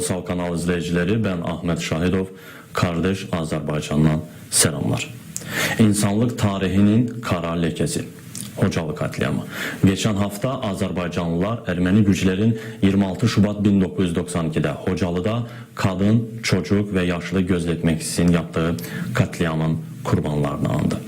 Ulusal Kanal izleyicileri ben Ahmet Şahidov, kardeş Azerbaycan'dan selamlar. İnsanlık tarihinin kara lekesi. Hocalı katliamı. Geçen hafta Azerbaycanlılar Ermeni güçlerin 26 Şubat 1992'de Hocalı'da kadın, çocuk ve yaşlı gözletmek için yaptığı katliamın kurbanlarını andı.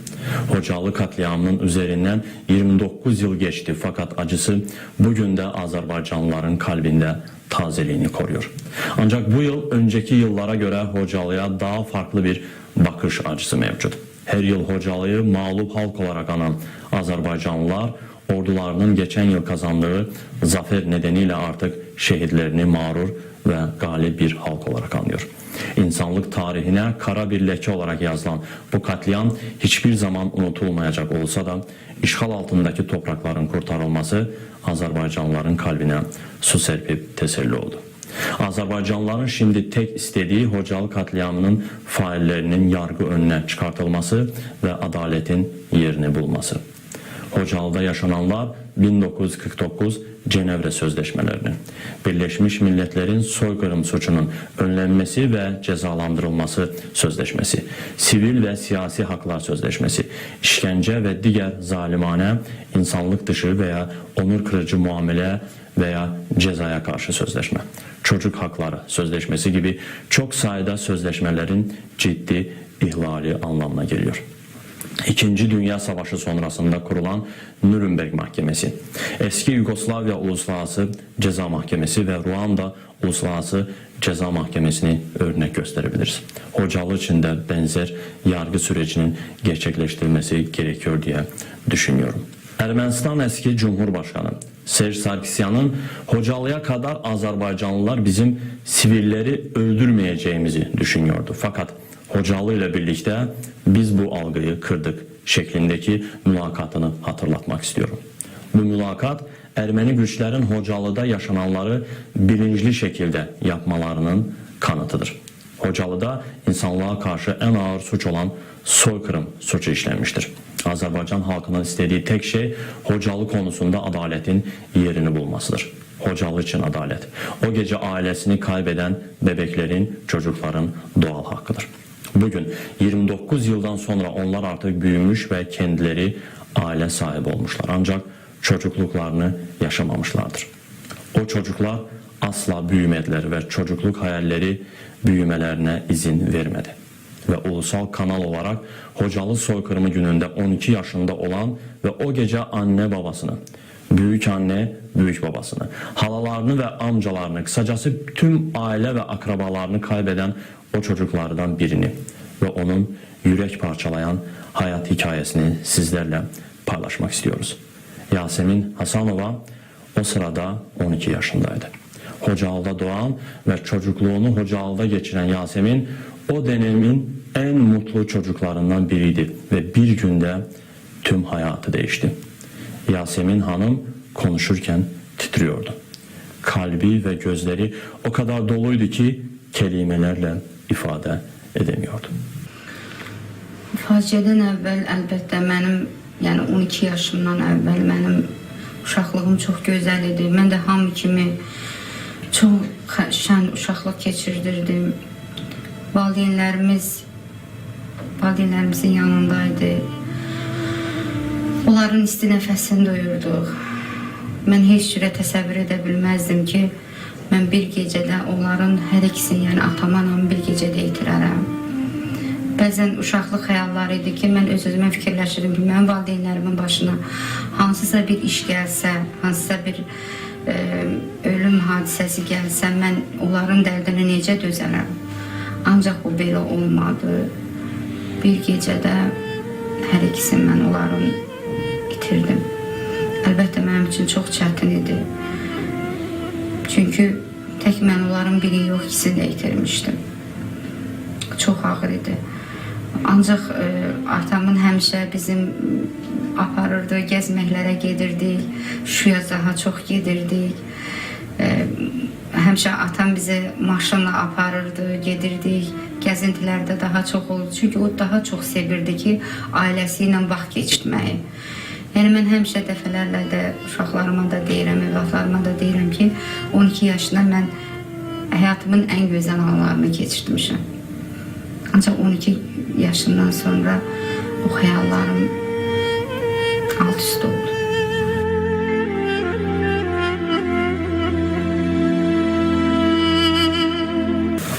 Hocalı katliamının üzerinden 29 yıl geçti fakat acısı bugün de Azerbaycanlıların kalbinde tazeliğini koruyor. Ancak bu yıl önceki yıllara göre Hocalı'ya daha farklı bir bakış açısı mevcut. Her yıl Hocalı'yı mağlup halk olarak anan Azerbaycanlılar ordularının geçen yıl kazandığı zafer nedeniyle artık şehitlerini mağrur ve galip bir halk olarak anıyor. İnsanlık tarihine kara bir leke olarak yazılan bu katliam hiçbir zaman unutulmayacak olsa da işgal altındaki toprakların kurtarılması Azerbaycanlıların kalbine su serpip teselli oldu. Azerbaycanlıların şimdi tek istediği Hocalı katliamının faillerinin yargı önüne çıkartılması ve adaletin yerini bulması. Hocalı'da yaşananlar 1949 Cenevre Sözleşmelerini, Birleşmiş Milletler'in soykırım suçunun önlenmesi ve cezalandırılması sözleşmesi, sivil ve siyasi haklar sözleşmesi, işkence ve diğer zalimane, insanlık dışı veya onur kırıcı muamele veya cezaya karşı sözleşme, çocuk hakları sözleşmesi gibi çok sayıda sözleşmelerin ciddi ihlali anlamına geliyor. İkinci Dünya Savaşı sonrasında kurulan Nürnberg Mahkemesi, eski Yugoslavya Uluslararası Ceza Mahkemesi ve Ruanda Uluslararası Ceza Mahkemesi'ni örnek gösterebiliriz. Hocalı için de benzer yargı sürecinin gerçekleştirilmesi gerekiyor diye düşünüyorum. Ermənistan eski Cumhurbaşkanı Serj Sarkisyan'ın Hocalı'ya kadar Azerbaycanlılar bizim sivilleri öldürmeyeceğimizi düşünüyordu. Fakat Hocalı ile birlikte biz bu algıyı kırdık şeklindeki mülakatını hatırlatmak istiyorum. Bu mülakat Ermeni güçlerin Hocalı'da yaşananları bilinçli şekilde yapmalarının kanıtıdır. Hocalı'da insanlığa karşı en ağır suç olan soykırım suçu işlenmiştir. Azerbaycan halkının istediği tek şey Hocalı konusunda adaletin yerini bulmasıdır. Hocalı için adalet. O gece ailesini kaybeden bebeklerin, çocukların doğal hakkıdır. Bugün 29 yıldan sonra onlar artık büyümüş ve kendileri aile sahibi olmuşlar. Ancak çocukluklarını yaşamamışlardır. O çocuklar asla büyümediler ve çocukluk hayalleri büyümelerine izin vermedi. Ve ulusal kanal olarak Hocalı soykırımı gününde 12 yaşında olan ve o gece anne babasını, büyük anne, büyük babasını, halalarını ve amcalarını, kısacası tüm aile ve akrabalarını kaybeden o çocuklardan birini ve onun yürek parçalayan hayat hikayesini sizlerle paylaşmak istiyoruz. Yasemin Hasanova o sırada 12 yaşındaydı. Hocalı'da doğan ve çocukluğunu Hocalı'da geçiren Yasemin o dönemin en mutlu çocuklarından biriydi ve bir günde tüm hayatı değişti. Yasemin Hanım konuşurken titriyordu. Kalbi ve gözleri o kadar doluydu ki kelimelerle ifade edemiyordu. Faciədən əvvəl əlbəttə mənim, yəni 12 yaşımdan əvvəl mənim uşaqlığım çox gözəl idi. Mən də hamı kimi çox şən uşaqlıq keçirdirdim. Valideynlərimiz valideynlərimizin yanındaydı. Onların isti nəfəsini duyurduq. Mən heç cürə təsəvvür edə ki, mən bir gecədə onların hər ikisini, yəni atam, anamı bir gecədə itirərəm. Bəzən uşaqlıq xəyalları idi ki, mən öz-özümə fikirləşirdim ki, mənim valideynlərimin başına hansısa bir iş gəlsə, hansısa bir e, ölüm hadisəsi gəlsə, mən onların dərdinə necə dözərəm? Ancaq bu belə olmadı. Bir gecədə hər ikisini mən onların itirdim. Əlbəttə mənim üçün çox çətin idi. Çünki tək mən onların biri yox, ikisini də itirmişdim. Çox ağır idi. Ancaq e, atamın həmişə bizim aparırdı, gəzməklərə gedirdik, Şuya daha çox gedirdik. E, həmişə atam bizi maşınla aparırdı, gedirdik. Gəzintilərdə daha çox oldu. Çünki o daha çox sevirdi ki, ailəsi ilə vaxt keçirməyi. Yəni mən həmişə dəfələrlə də uşaqlarıma da deyirəm, övladlarıma da deyirəm ki, 12 yaşında mən həyatımın ən gözəl anlarını keçirmişəm. Ancaq 12 yaşından sonra o xəyallarım alt üst oldu.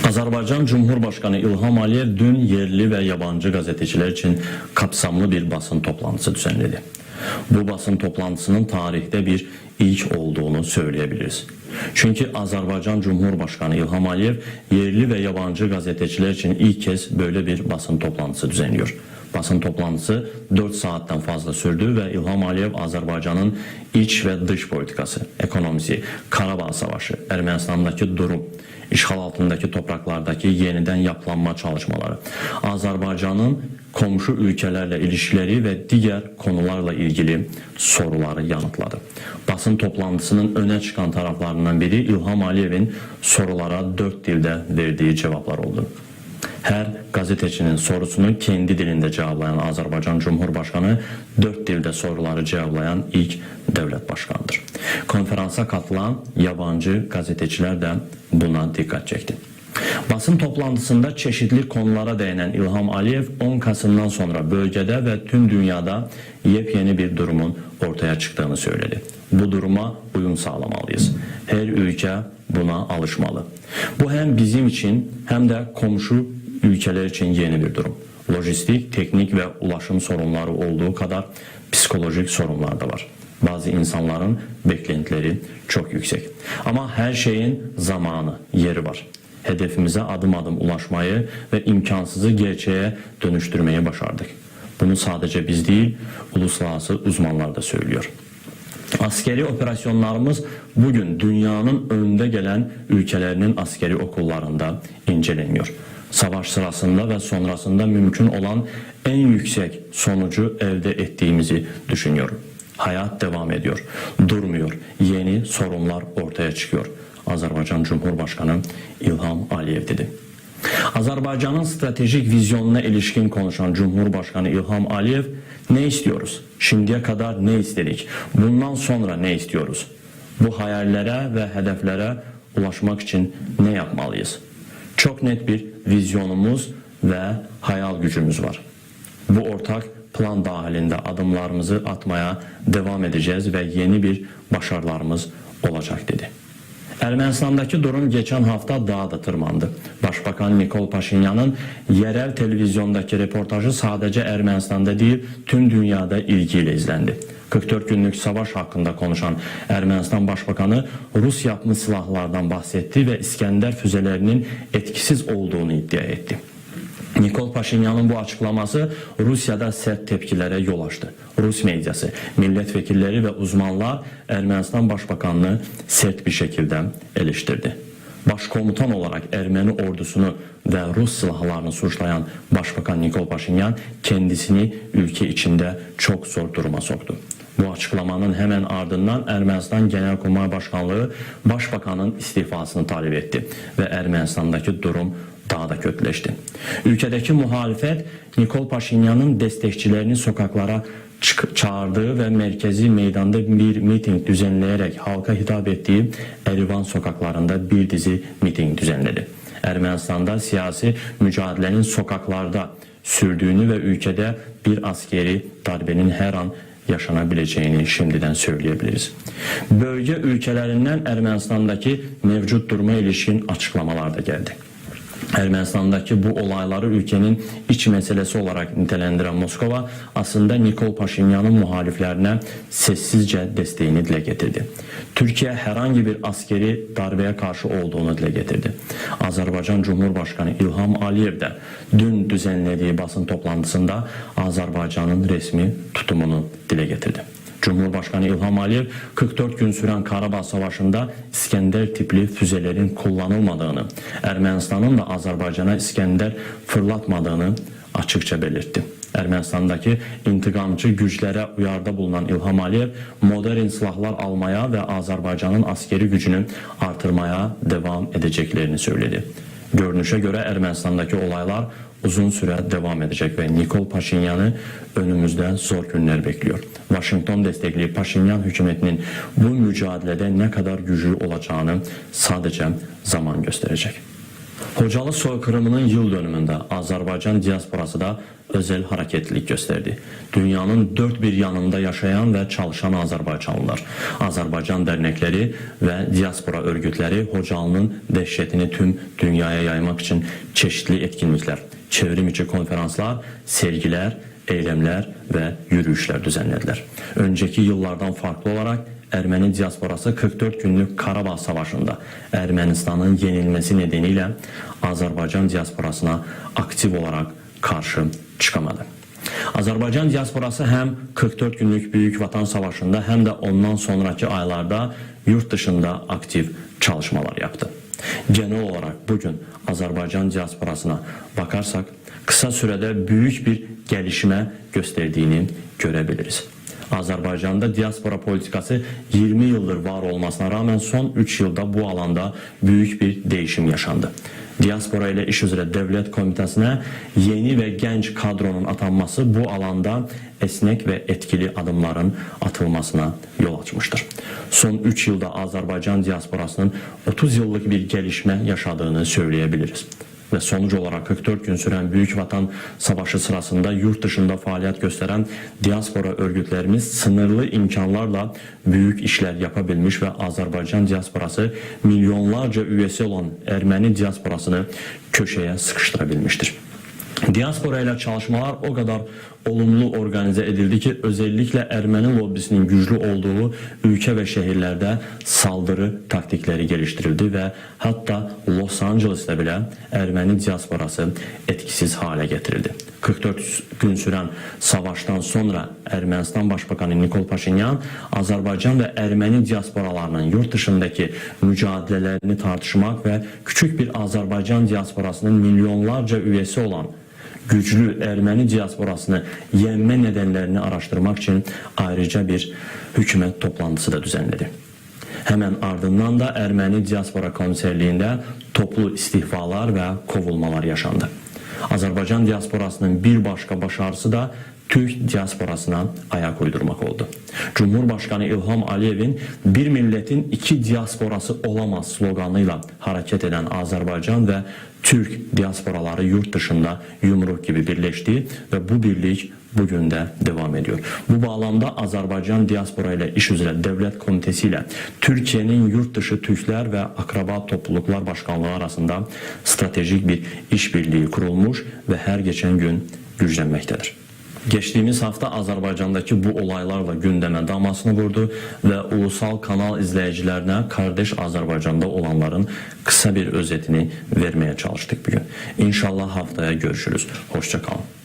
Azərbaycan Cumhurbaşkanı İlham Aliyev dün yerli ve yabancı gazeteciler için kapsamlı bir basın toplantısı düzenledi. Bu basın toplantısının tarihte bir ilk olduğunu söyleyebiliriz. Çünkü Azerbaycan Cumhurbaşkanı İlham Aliyev yerli ve yabancı gazeteciler için ilk kez böyle bir basın toplantısı düzenliyor. Basın toplantısı 4 saatten fazla sürdü ve İlham Aliyev Azerbaycan'ın iç ve dış politikası, ekonomisi, Karabağ Savaşı, Ermenistan'daki durum, işgal altındaki topraklardaki yeniden yapılanma çalışmaları, Azerbaycan'ın komşu ülkelerle ilişkileri ve diğer konularla ilgili soruları yanıtladı. Basın toplantısının öne çıkan taraflarından biri İlham Aliyev'in sorulara dört dilde verdiği cevaplar oldu. Her gazetecinin sorusunu kendi dilinde cevaplayan Azerbaycan Cumhurbaşkanı dört dilde soruları cevaplayan ilk devlet başkanıdır. Konferansa katılan yabancı gazeteciler de buna dikkat çekti. Basın toplantısında çeşitli konulara değinen İlham Aliyev 10 Kasım'dan sonra bölgede ve tüm dünyada yepyeni bir durumun ortaya çıktığını söyledi. Bu duruma uyum sağlamalıyız. Her ülke buna alışmalı. Bu hem bizim için hem de komşu ülkeler için yeni bir durum. Lojistik, teknik ve ulaşım sorunları olduğu kadar psikolojik sorunlar da var. Bazı insanların beklentileri çok yüksek. Ama her şeyin zamanı, yeri var. Hedefimize adım adım ulaşmayı ve imkansızı gerçeğe dönüştürmeyi başardık. Bunu sadece biz değil, uluslararası uzmanlar da söylüyor. Askeri operasyonlarımız bugün dünyanın önde gelen ülkelerinin askeri okullarında inceleniyor. Savaş sırasında ve sonrasında mümkün olan en yüksek sonucu elde ettiğimizi düşünüyorum. Hayat devam ediyor, durmuyor. Yeni sorunlar ortaya çıkıyor. Azerbaycan Cumhurbaşkanı İlham Aliyev dedi. Azerbaycan'ın stratejik vizyonuna ilişkin konuşan Cumhurbaşkanı İlham Aliyev ne istiyoruz? Şimdiye kadar ne istedik? Bundan sonra ne istiyoruz? Bu hayallere ve hedeflere ulaşmak için ne yapmalıyız? Çok net bir vizyonumuz ve hayal gücümüz var. Bu ortak plan dahilinde adımlarımızı atmaya devam edeceğiz ve yeni bir başarılarımız olacak dedi. Ermenistan'daki durum geçen hafta daha da tırmandı. Başbakan Nikol Paşinyan'ın yerel televizyondaki reportajı sadece Ermenistan'da değil tüm dünyada ilgiyle izlendi. 44 günlük savaş hakkında konuşan Ermenistan Başbakanı Rus yapımı silahlardan bahsetti ve İskender füzelerinin etkisiz olduğunu iddia etti. Nikol Paşinyan'ın bu açıklaması Rusya'da sert tepkilere yol açtı. Rus medyası, milletvekilleri ve uzmanlar Ermenistan Başbakanlığı sert bir şekilde eleştirdi. Başkomutan olarak Ermeni ordusunu ve Rus silahlarını suçlayan Başbakan Nikol Paşinyan kendisini ülke içinde çok zor duruma soktu. Bu açıklamanın hemen ardından Ermənistan Genelkurmay Başkanlığı Başbakanın istifasını talep etti ve Ermenistan'daki durum daha da kötüleşti. Ülkedeki muhalefet Nikol Paşinyan'ın destekçilerini sokaklara çağırdığı ve merkezi meydanda bir miting düzenleyerek halka hitap ettiği Erivan sokaklarında bir dizi miting düzenledi. Ermenistan'da siyasi mücadelenin sokaklarda sürdüğünü ve ülkede bir askeri darbenin her an yaşanabileceğini şimdiden söyleyebiliriz. Bölge ülkelerinden Ermenistan'daki mevcut duruma ilişkin açıklamalar da geldi. Ermenistan'daki bu olayları ülkenin iç meselesi olarak nitelendiren Moskova aslında Nikol Paşinyan'ın muhaliflerine sessizce desteğini dile getirdi. Türkiye herhangi bir askeri darbeye karşı olduğunu dile getirdi. Azerbaycan Cumhurbaşkanı İlham Aliyev de dün düzenlediği basın toplantısında Azerbaycan'ın resmi tutumunu dile getirdi. Cumhurbaşkanı İlham Aliyev 44 gün süren Karabağ Savaşı'nda İskender tipli füzelerin kullanılmadığını, Ermenistan'ın da Azerbaycan'a İskender fırlatmadığını açıkça belirtti. Ermenistan'daki intikamcı güçlere uyarda bulunan İlham Aliyev modern silahlar almaya ve Azerbaycan'ın askeri gücünü artırmaya devam edeceklerini söyledi. Görünüşe göre Ermenistan'daki olaylar uzun süre devam edecek ve Nikol Paşinyan'ı önümüzde zor günler bekliyor. Washington destekli Paşinyan hükümetinin bu mücadelede ne kadar güçlü olacağını sadece zaman gösterecek. Hocalı soykırımının yıl dönümünde Azerbaycan diasporası da özel hareketlilik gösterdi. Dünyanın dört bir yanında yaşayan ve çalışan Azerbaycanlılar, Azerbaycan dernekleri ve diaspora örgütleri Hocalı'nın dehşetini tüm dünyaya yaymak için çeşitli etkinlikler, çevrim içi konferanslar, sergiler, eylemler ve yürüyüşler düzenlediler. Önceki yıllardan farklı olarak Ermeni diasporası 44 günlük Karabağ Savaşı'nda Ermenistan'ın yenilmesi nedeniyle Azerbaycan diasporasına aktif olarak karşı çıkamadı. Azerbaycan diasporası hem 44 günlük Büyük Vatan Savaşı'nda hem de ondan sonraki aylarda yurt dışında aktif çalışmalar yaptı. Genel olarak bugün Azerbaycan diasporasına bakarsak kısa sürede büyük bir gelişme gösterdiğini görebiliriz. Azerbaycan'da diaspora politikası 20 yıldır var olmasına rağmen son 3 yılda bu alanda büyük bir değişim yaşandı. Diaspora ile iş üzere devlet komitesine yeni ve genç kadronun atanması bu alanda esnek ve etkili adımların atılmasına yol açmıştır. Son 3 yılda Azerbaycan diasporasının 30 yıllık bir gelişme yaşadığını söyleyebiliriz ve sonuç olarak 44 gün süren Büyük Vatan Savaşı sırasında yurt dışında faaliyet gösteren diaspora örgütlerimiz sınırlı imkanlarla büyük işler yapabilmiş ve Azerbaycan diasporası milyonlarca üyesi olan Ermeni diasporasını köşeye sıkıştırabilmiştir. Diaspora ile çalışmalar o kadar olumlu organize edildi ki özellikle Ermeni lobbisinin güçlü olduğu ülke ve şehirlerde saldırı taktikleri geliştirildi ve hatta Los Angeles'te bile Ermeni diasporası etkisiz hale getirildi. 44 gün süren savaştan sonra Ermənistan Başbakanı Nikol Paşinyan Azərbaycan və Erməni diasporalarının yurt dışındaki mücadelelerini tartışmak ve küçük bir Azərbaycan diasporasının milyonlarca üyesi olan güçlü Ermeni diasporasını yenme nedenlerini araştırmak için ayrıca bir hükümet toplantısı da düzenledi. Hemen ardından da Ermeni diaspora konserliğinde toplu istihfalar ve kovulmalar yaşandı. Azerbaycan diasporasının bir başka başarısı da Türk diasporasına ayak uydurmak oldu. Cumhurbaşkanı İlham Aliyev'in bir milletin iki diasporası olamaz sloganıyla hareket eden Azerbaycan ve Türk diasporaları yurt dışında yumruk gibi birleşti ve bu birlik bugün de devam ediyor. Bu bağlamda Azerbaycan diaspora ile iş üzere devlet komitesi ile Türkiye'nin yurt dışı Türkler ve akraba topluluklar başkanlığı arasında stratejik bir işbirliği kurulmuş ve her geçen gün güçlenmektedir. Geçtiğimiz hafta Azerbaycan'daki bu olaylarla gündeme damasını vurdu ve ulusal kanal izleyicilerine kardeş Azerbaycan'da olanların kısa bir özetini vermeye çalıştık bugün. İnşallah haftaya görüşürüz. Hoşçakalın.